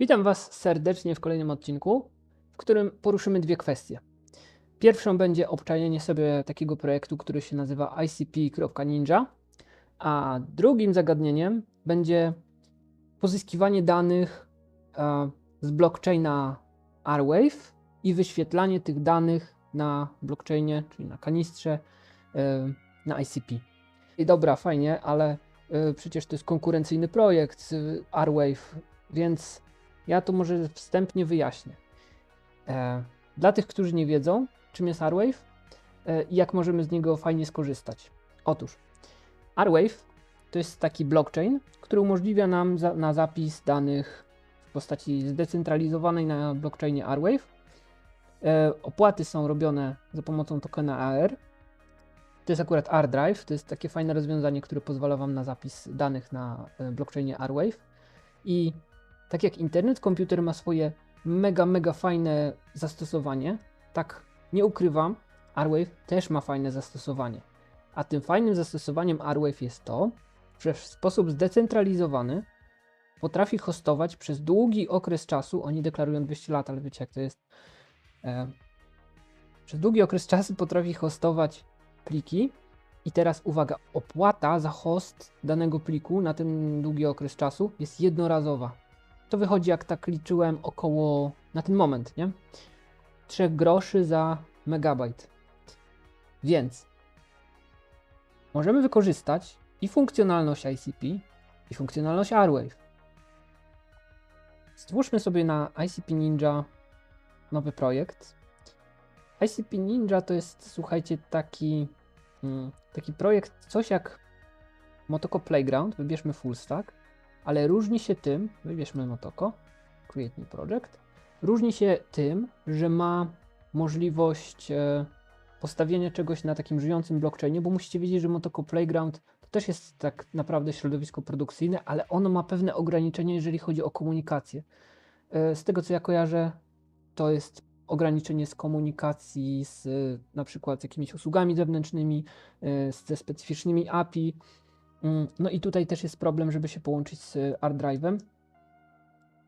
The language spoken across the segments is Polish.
Witam Was serdecznie w kolejnym odcinku, w którym poruszymy dwie kwestie. Pierwszą będzie obczajenie sobie takiego projektu, który się nazywa ICP.Ninja, a drugim zagadnieniem będzie pozyskiwanie danych e, z blockchaina Rwave i wyświetlanie tych danych na blockchainie, czyli na kanistrze e, na ICP. I dobra, fajnie, ale e, przecież to jest konkurencyjny projekt e, Rwave, więc ja to może wstępnie wyjaśnię. E, dla tych, którzy nie wiedzą, czym jest Rwave e, i jak możemy z niego fajnie skorzystać. Otóż Rwave to jest taki blockchain, który umożliwia nam za, na zapis danych w postaci zdecentralizowanej na blockchainie Rwave. E, opłaty są robione za pomocą tokena AR. To jest akurat R-Drive, to jest takie fajne rozwiązanie, które pozwala Wam na zapis danych na e, blockchainie Rwave. I tak jak internet komputer ma swoje mega, mega fajne zastosowanie, tak nie ukrywam, Rwave też ma fajne zastosowanie. A tym fajnym zastosowaniem Rwave jest to, że w sposób zdecentralizowany potrafi hostować przez długi okres czasu, oni deklarują 200 lat, ale wiecie jak to jest, e, przez długi okres czasu potrafi hostować pliki i teraz uwaga, opłata za host danego pliku na ten długi okres czasu jest jednorazowa. To wychodzi, jak tak liczyłem, około na ten moment, nie? 3 groszy za megabajt. Więc możemy wykorzystać i funkcjonalność ICP, i funkcjonalność Rwave. Stwórzmy sobie na ICP Ninja nowy projekt. ICP Ninja to jest, słuchajcie, taki, mm, taki projekt, coś jak Motoko Playground, wybierzmy full stack, ale różni się tym, wybierzmy Motoko, Create New Project, różni się tym, że ma możliwość e, postawienia czegoś na takim żyjącym blockchainie, bo musicie wiedzieć, że Motoko Playground to też jest tak naprawdę środowisko produkcyjne, ale ono ma pewne ograniczenia, jeżeli chodzi o komunikację. E, Z tego co ja kojarzę, to jest ograniczenie z komunikacji z e, na przykład jakimiś usługami zewnętrznymi, ze specyficznymi API. Mm, No i tutaj też jest problem, żeby się połączyć z R-Drive'em.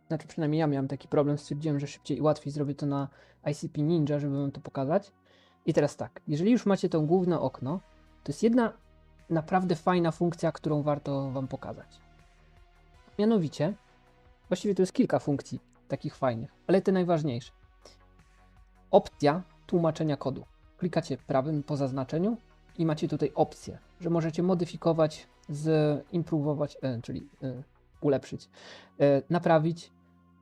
Znaczy przynajmniej ja miałem taki problem, stwierdziłem, że szybciej i łatwiej zrobię to na ICP Ninja, żeby wam to pokazać. I teraz tak, jeżeli już macie to główne okno, to jest jedna naprawdę fajna funkcja, którą warto wam pokazać. Mianowicie, właściwie to jest kilka funkcji takich fajnych, ale te najważniejsze. Opcja tłumaczenia kodu. Klikacie prawym po zaznaczeniu i macie tutaj opcję, że możecie modyfikować, zimprowować, e, czyli e, ulepszyć, e, naprawić,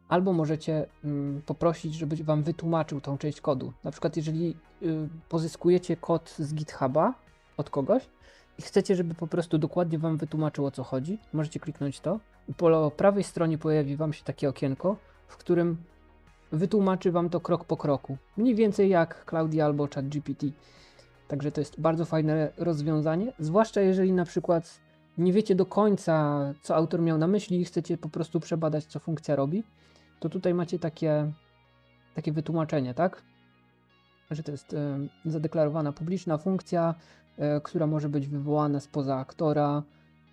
albo możecie mm, poprosić, żeby wam wytłumaczył tą część kodu. Na przykład, jeżeli y, pozyskujecie kod z GitHuba od kogoś i chcecie, żeby po prostu dokładnie wam wytłumaczył o co chodzi, możecie kliknąć to i po prawej stronie pojawi wam się takie okienko, w którym wytłumaczy wam to krok po kroku. Mniej więcej jak Claudia albo ChatGPT. Także to jest bardzo fajne rozwiązanie, zwłaszcza jeżeli na przykład nie wiecie do końca, co autor miał na myśli i chcecie po prostu przebadać, co funkcja robi, to tutaj macie takie, takie wytłumaczenie, tak? Że to jest zadeklarowana publiczna funkcja, e, która może być wywołana spoza aktora,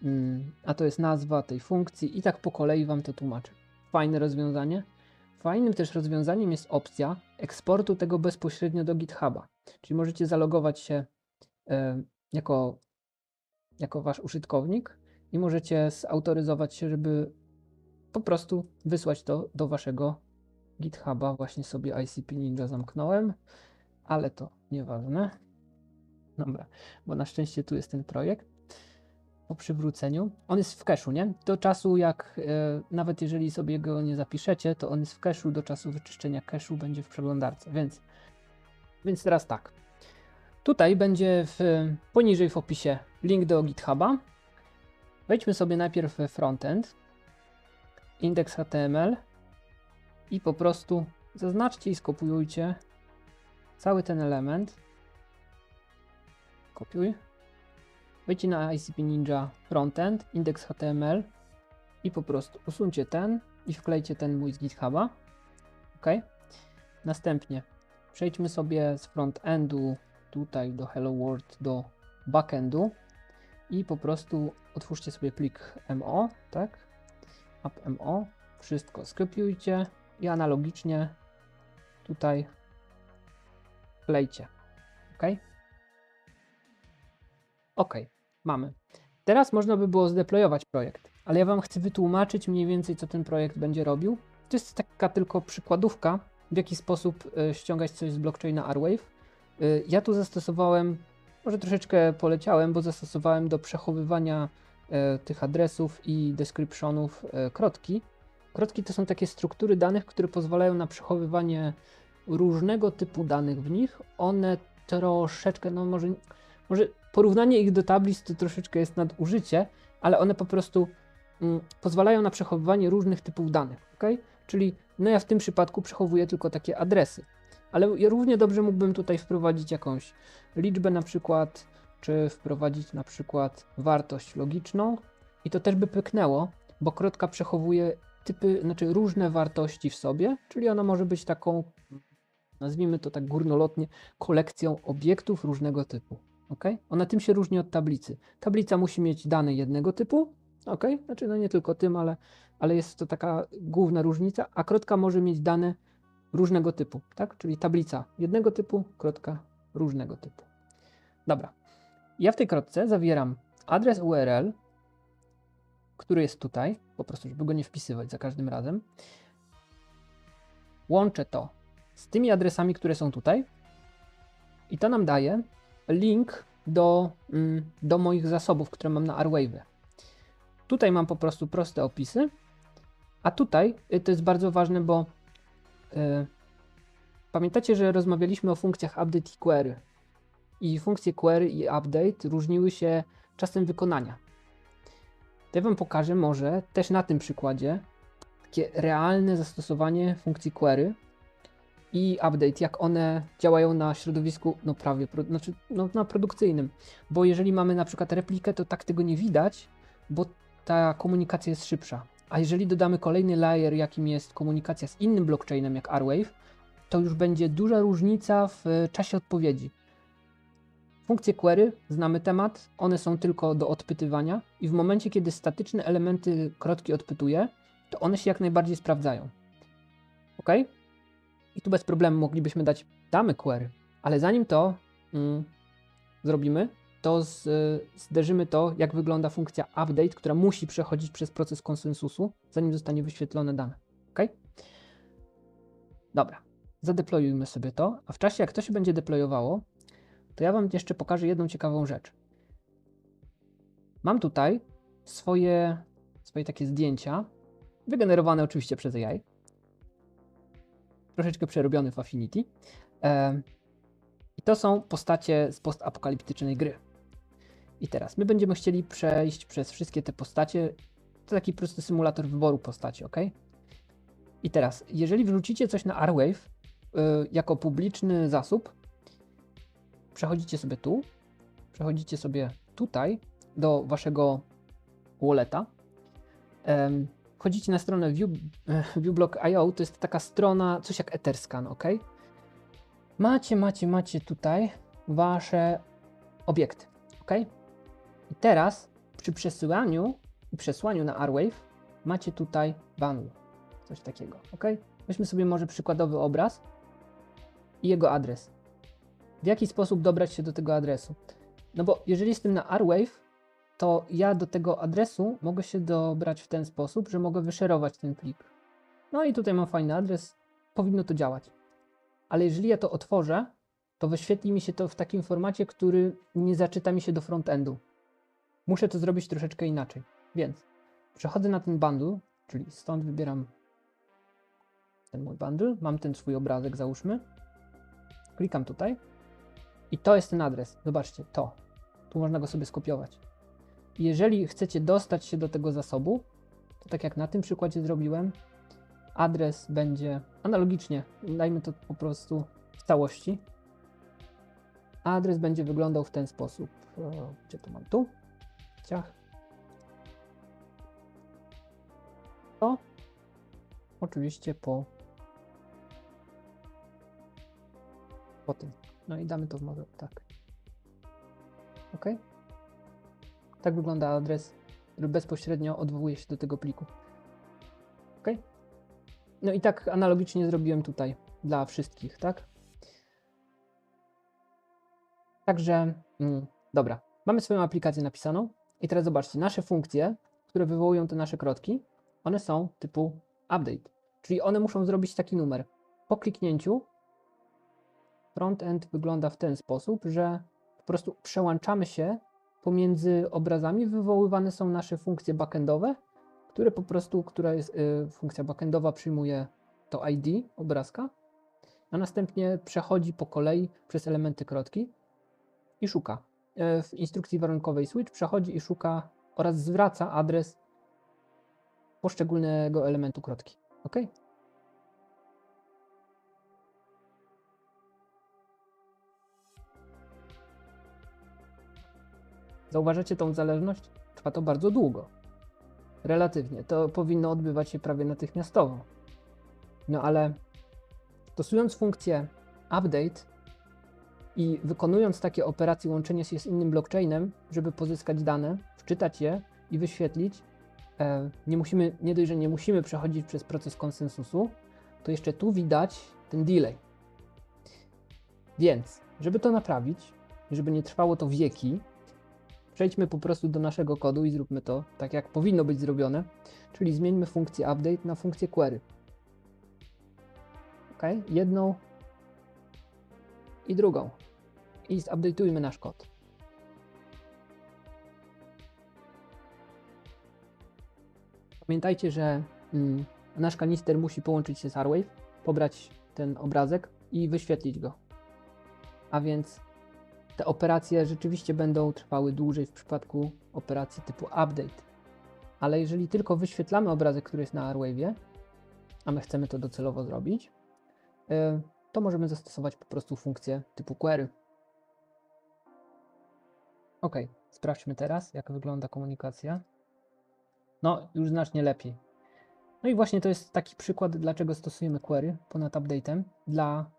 mm, a to jest nazwa tej funkcji i tak po kolei wam to tłumaczę. Fajne rozwiązanie. Fajnym też rozwiązaniem jest opcja eksportu tego bezpośrednio do GitHuba. Czyli możecie zalogować się jako, jako wasz użytkownik i możecie zautoryzować się, żeby po prostu wysłać to do waszego GitHuba. Właśnie sobie ICP Ninja zamknąłem, ale to nieważne. Dobra, bo na szczęście tu jest ten projekt po przywróceniu. On jest w cache'u, nie? Do czasu jak, e, nawet jeżeli sobie go nie zapiszecie, to on jest w cache'u, do czasu wyczyszczenia cache'u będzie w przeglądarce, więc, więc teraz tak. Tutaj będzie w, poniżej w opisie link do GitHuba. Wejdźmy sobie najpierw we frontend, indeks HTML i po prostu zaznaczcie i skopiujcie cały ten element. Kopiuj. Wejdźcie na ICP Ninja Frontend, indeks HTML i po prostu usuńcie ten i wklejcie ten mój z GitHuba. OK. Następnie przejdźmy sobie z frontendu tutaj do Hello World do backendu i po prostu otwórzcie sobie plik MO, tak? AppMO wszystko skopiujcie i analogicznie tutaj wklejcie. OK? OK, mamy. Teraz można by było zdeployować projekt, ale ja Wam chcę wytłumaczyć mniej więcej, co ten projekt będzie robił. To jest taka tylko przykładówka, w jaki sposób y, ściągać coś z blockchaina Arwave. Y, ja tu zastosowałem, może troszeczkę poleciałem, bo zastosowałem do przechowywania y, tych adresów i descriptionów y, krotki. Krotki to są takie struktury danych, które pozwalają na przechowywanie różnego typu danych w nich. One troszeczkę, no może, może porównanie ich do tablic to troszeczkę jest nadużycie, ale one po prostu mm, pozwalają na przechowywanie różnych typów danych, ok? Czyli no ja w tym przypadku przechowuję tylko takie adresy, ale równie dobrze mógłbym tutaj wprowadzić jakąś liczbę na przykład, czy wprowadzić na przykład wartość logiczną i to też by pyknęło, bo krotka przechowuje typy, znaczy różne wartości w sobie, czyli ona może być taką, nazwijmy to tak górnolotnie, kolekcją obiektów różnego typu. ok? Ona tym się różni od tablicy. Tablica musi mieć dane jednego typu, ok? Znaczy, no nie tylko tym, ale, ale jest to taka główna różnica, a krotka może mieć dane różnego typu, tak? Czyli tablica jednego typu, krotka różnego typu. Dobra. Ja w tej krotce zawieram adres URL, który jest tutaj, po prostu, żeby go nie wpisywać za każdym razem. Łączę to z tymi adresami, które są tutaj i to nam daje link do, mm, do moich zasobów, które mam na Arwave. Tutaj mam po prostu proste opisy, a tutaj y, to jest bardzo ważne, bo pamiętacie, że rozmawialiśmy o funkcjach update i query. I funkcje query i update różniły się czasem wykonania. To ja Wam pokażę może też na tym przykładzie takie realne zastosowanie funkcji query i update, jak one działają na środowisku, no prawie, pro, znaczy no, na produkcyjnym. Bo jeżeli mamy na przykład replikę, to tak tego nie widać, bo ta komunikacja jest szybsza. A jeżeli dodamy kolejny layer, jakim jest komunikacja z innym blockchainem jak Arwave, to już będzie duża różnica w e, czasie odpowiedzi. Funkcje query, znamy temat, one są tylko do odpytywania i w momencie, kiedy statyczne elementy krotki odpytuje, to one się jak najbardziej sprawdzają. Ok? I tu bez problemu moglibyśmy dać damy query, ale zanim to mm, zrobimy, to z, zderzymy to, jak wygląda funkcja update, która musi przechodzić przez proces konsensusu, zanim zostanie wyświetlone dane. Ok? Dobra, zadeployujmy sobie to, a w czasie, jak to się będzie deployowało, to ja Wam jeszcze pokażę jedną ciekawą rzecz. Mam tutaj swoje, swoje takie zdjęcia, wygenerowane oczywiście przez AI, troszeczkę przerobiony w Affinity. E, I to są postacie z postapokaliptycznej gry. I teraz my będziemy chcieli przejść przez wszystkie te postacie. To taki prosty symulator wyboru postaci, ok? I teraz, jeżeli wrzucicie coś na Arwave y, jako publiczny zasób, przechodzicie sobie tu, przechodzicie sobie tutaj do waszego walleta, em, wchodzicie na stronę view, viewblock.io, to jest taka strona, coś jak Etherscan, ok? Macie, macie, macie tutaj wasze obiekty, ok? I teraz przy przesyłaniu i przesłaniu na Arwave macie tutaj bundle, coś takiego, ok? Weźmy sobie może przykładowy obraz i jego adres. W jaki sposób dobrać się do tego adresu? No bo jeżeli jestem na Arwave, to ja do tego adresu mogę się dobrać w ten sposób, że mogę wyszerować ten plik. No i tutaj mam fajny adres, powinno to działać. Ale jeżeli ja to otworzę, to wyświetli mi się to w takim formacie, który nie zaczyta mi się do frontendu. Muszę to zrobić troszeczkę inaczej. Więc przechodzę na ten bundle, czyli stąd wybieram ten mój bundle, mam ten swój obrazek, załóżmy. Klikam tutaj i to jest ten adres. Zobaczcie, to. Tu można go sobie skopiować. Jeżeli chcecie dostać się do tego zasobu, to tak jak na tym przykładzie zrobiłem, adres będzie analogicznie, dajmy to po prostu w całości. Adres będzie wyglądał w ten sposób. Gdzie to mam? Tu. Ciach. To oczywiście po, po tym. No i damy to w może tak. OK. Tak wygląda adres, który bezpośrednio odwołuje się do tego pliku. OK. No i tak analogicznie zrobiłem tutaj dla wszystkich, tak? Także, mm, dobra, mamy swoją aplikację napisaną i teraz zobaczcie, nasze funkcje, które wywołują te nasze krotki, one są typu update, czyli one muszą zrobić taki numer. Po kliknięciu frontend wygląda w ten sposób, że po prostu przełączamy się pomiędzy obrazami, wywoływane są nasze funkcje backendowe, które po prostu, która jest y, funkcja backendowa przyjmuje to ID obrazka, a następnie przechodzi po kolei przez elementy krotki i szuka. E, W instrukcji warunkowej switch przechodzi i szuka oraz zwraca adres poszczególnego elementu krotki. OK? Zauważacie tą zależność? Trwa to bardzo długo. Relatywnie. To powinno odbywać się prawie natychmiastowo. No ale stosując funkcję update i wykonując takie operacje łączenia się z innym blockchainem, żeby pozyskać dane, wczytać je i wyświetlić, e, nie musimy, nie dość, że nie musimy przechodzić przez proces konsensusu, to jeszcze tu widać ten delay. Więc, żeby to naprawić, żeby nie trwało to wieki, przejdźmy po prostu do naszego kodu i zróbmy to tak, jak powinno być zrobione, czyli zmieńmy funkcję update na funkcję query. Ok, jedną i drugą. I zupdate'ujmy nasz kod. Pamiętajcie, że mm, nasz kanister musi połączyć się z Arwave, pobrać ten obrazek i wyświetlić go. A więc te operacje rzeczywiście będą trwały dłużej w przypadku operacji typu update. Ale jeżeli tylko wyświetlamy obrazek, który jest na Airwave'ie, a my chcemy to docelowo zrobić, y, to możemy zastosować po prostu funkcję typu query. Ok, sprawdźmy teraz, jak wygląda komunikacja. No, już znacznie lepiej. No i właśnie to jest taki przykład, dlaczego stosujemy query ponad update'em dla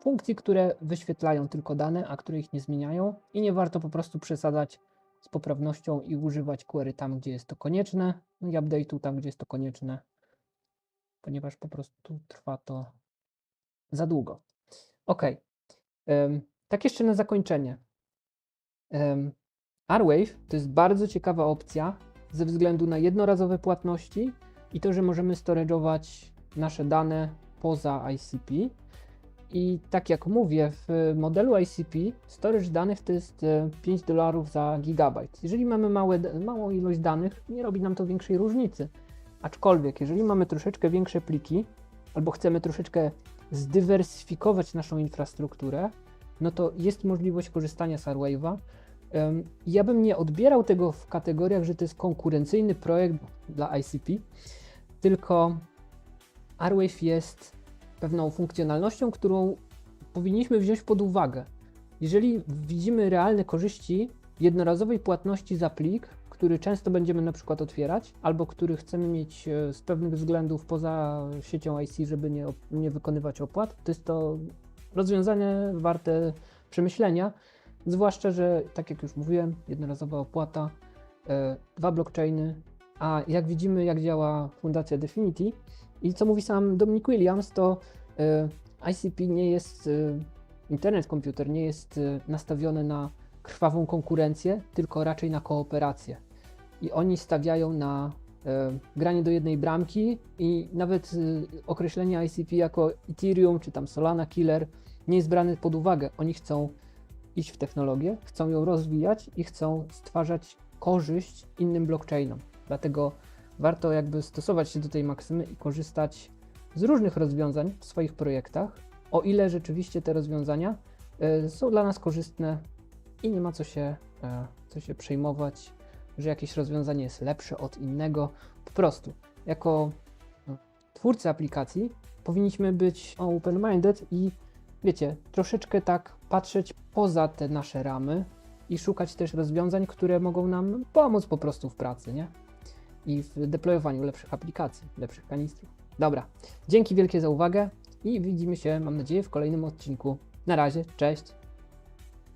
funkcji, które wyświetlają tylko dane, a które ich nie zmieniają i nie warto po prostu przesadzać z poprawnością i używać query tam, gdzie jest to konieczne, i update'u tam, gdzie jest to konieczne, ponieważ po prostu trwa to za długo. Ok. Tak jeszcze na zakończenie. Ym, Arwave to jest bardzo ciekawa opcja ze względu na jednorazowe płatności i to, że możemy storage'ować nasze dane poza ICP. I tak jak mówię, w modelu ICP storage danych to jest e, 5 dolarów za gigabajt. Jeżeli mamy małe, małą ilość danych, nie robi nam to większej różnicy. Aczkolwiek, jeżeli mamy troszeczkę większe pliki, albo chcemy troszeczkę zdywersyfikować naszą infrastrukturę, no to jest możliwość korzystania z Arwave'a. Ym, Ja bym nie odbierał tego w kategoriach, że to jest konkurencyjny projekt dla ICP, tylko Arwave jest pewną funkcjonalnością, którą powinniśmy wziąć pod uwagę. Jeżeli widzimy realne korzyści jednorazowej płatności za plik, który często będziemy na przykład otwierać, albo który chcemy mieć e, z pewnych względów poza siecią IC, żeby nie, nie wykonywać opłat, to jest to rozwiązanie warte przemyślenia. Zwłaszcza, że tak jak już mówiłem, jednorazowa opłata, e, dwa blockchainy, a jak widzimy, jak działa fundacja Definity i co mówi sam Dominic Williams, to e, ICP nie jest, internet komputer nie jest nastawiony na krwawą konkurencję, tylko raczej na kooperację. I oni stawiają na e, granie do jednej bramki i nawet e, określenie ICP jako Ethereum czy tam Solana Killer nie jest brane pod uwagę. Oni chcą iść w technologię, chcą ją rozwijać i chcą stwarzać korzyść innym blockchainom. Dlatego warto jakby stosować się do tej maksymy i korzystać z różnych rozwiązań w swoich projektach, o ile rzeczywiście te rozwiązania e, są dla nas korzystne i nie ma co się, co się przejmować, że jakieś rozwiązanie jest lepsze od innego. Po prostu, jako no, twórcy aplikacji powinniśmy być open-minded i wiecie, troszeczkę tak patrzeć poza te nasze ramy i szukać też rozwiązań, które mogą nam pomóc po prostu w pracy, nie? I w deployowaniu lepszych aplikacji, lepszych kanistrów. Dobra, dzięki wielkie za uwagę i widzimy się, mam nadzieję, w kolejnym odcinku. Na razie, cześć!